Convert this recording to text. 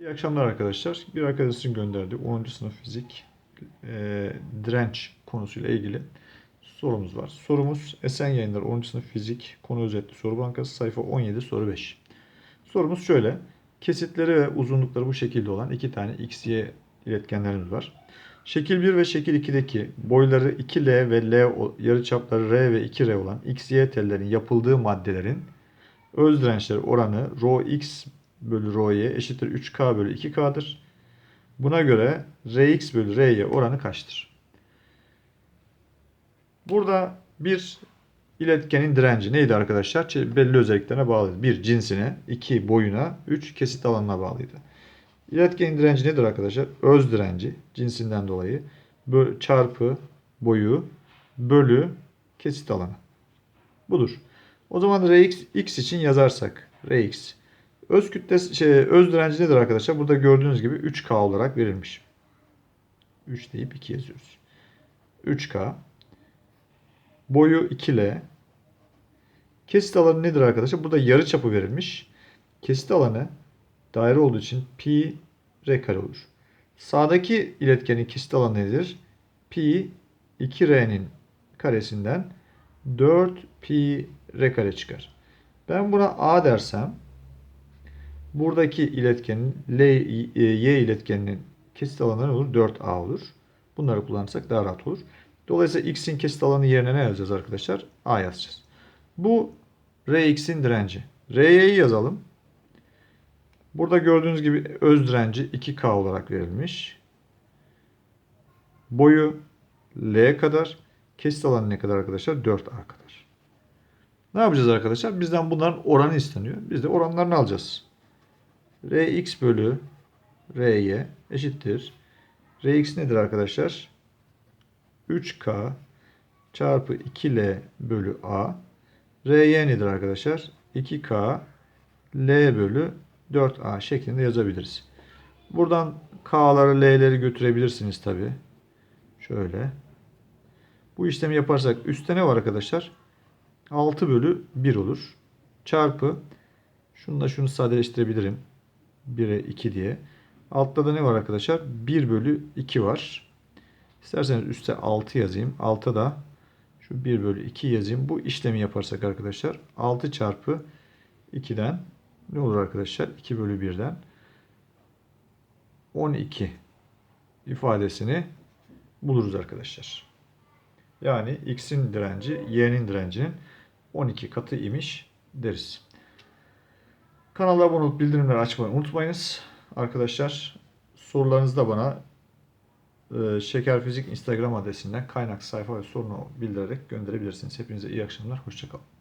İyi akşamlar arkadaşlar. Bir arkadaşın gönderdiği 10. sınıf fizik e, direnç konusuyla ilgili sorumuz var. Sorumuz Esen Yayınları 10. sınıf fizik konu özetli soru bankası sayfa 17 soru 5. Sorumuz şöyle. Kesitleri ve uzunlukları bu şekilde olan iki tane x, y iletkenlerimiz var. Şekil 1 ve şekil 2'deki boyları 2L ve L yarıçapları R ve 2R olan x, y tellerin yapıldığı maddelerin öz dirençleri oranı rho x bölü y eşittir 3k bölü 2k'dır. Buna göre rx bölü ry oranı kaçtır? Burada bir iletkenin direnci neydi arkadaşlar? Belli özelliklerine bağlıydı. Bir cinsine, iki boyuna, üç kesit alanına bağlıydı. İletkenin direnci nedir arkadaşlar? Öz direnci cinsinden dolayı çarpı boyu bölü kesit alanı. Budur. O zaman Rx x için yazarsak Rx öz kütlesi şey, öz direnci nedir arkadaşlar? Burada gördüğünüz gibi 3K olarak verilmiş. 3 deyip 2 yazıyoruz. 3K boyu 2L kesit alanı nedir arkadaşlar? Burada yarı çapı verilmiş. Kesit alanı daire olduğu için pi r kare olur. Sağdaki iletkenin kesit alanı nedir? Pi 2r'nin karesinden 4 pi r kare çıkar. Ben buna a dersem buradaki iletkenin L, e, y iletkeninin kesit alanı ne olur? 4a olur. Bunları kullanırsak daha rahat olur. Dolayısıyla x'in kesit alanı yerine ne yazacağız arkadaşlar? a yazacağız. Bu rx'in direnci. ry'yi yazalım. Burada gördüğünüz gibi öz direnci 2K olarak verilmiş. Boyu L kadar. Kesit alanı ne kadar arkadaşlar? 4A kadar. Ne yapacağız arkadaşlar? Bizden bunların oranı isteniyor. Biz de oranlarını alacağız. Rx bölü Ry eşittir. Rx nedir arkadaşlar? 3K çarpı 2L bölü A. Ry nedir arkadaşlar? 2K L bölü 4A şeklinde yazabiliriz. Buradan K'ları L'leri götürebilirsiniz tabi. Şöyle. Bu işlemi yaparsak üstte ne var arkadaşlar? 6 bölü 1 olur. Çarpı şunu da şunu sadeleştirebilirim. 1'e 2 diye. Altta da ne var arkadaşlar? 1 bölü 2 var. İsterseniz üstte 6 yazayım. Altta da şu 1 bölü 2 yazayım. Bu işlemi yaparsak arkadaşlar 6 çarpı 2'den ne olur arkadaşlar? 2 bölü 1'den 12 ifadesini buluruz arkadaşlar. Yani x'in direnci y'nin direncinin 12 katı imiş deriz. Kanala abone olup bildirimleri açmayı unutmayınız. Arkadaşlar sorularınızı da bana e, Şeker Fizik Instagram adresinden kaynak sayfa ve sorunu bildirerek gönderebilirsiniz. Hepinize iyi akşamlar. Hoşçakalın.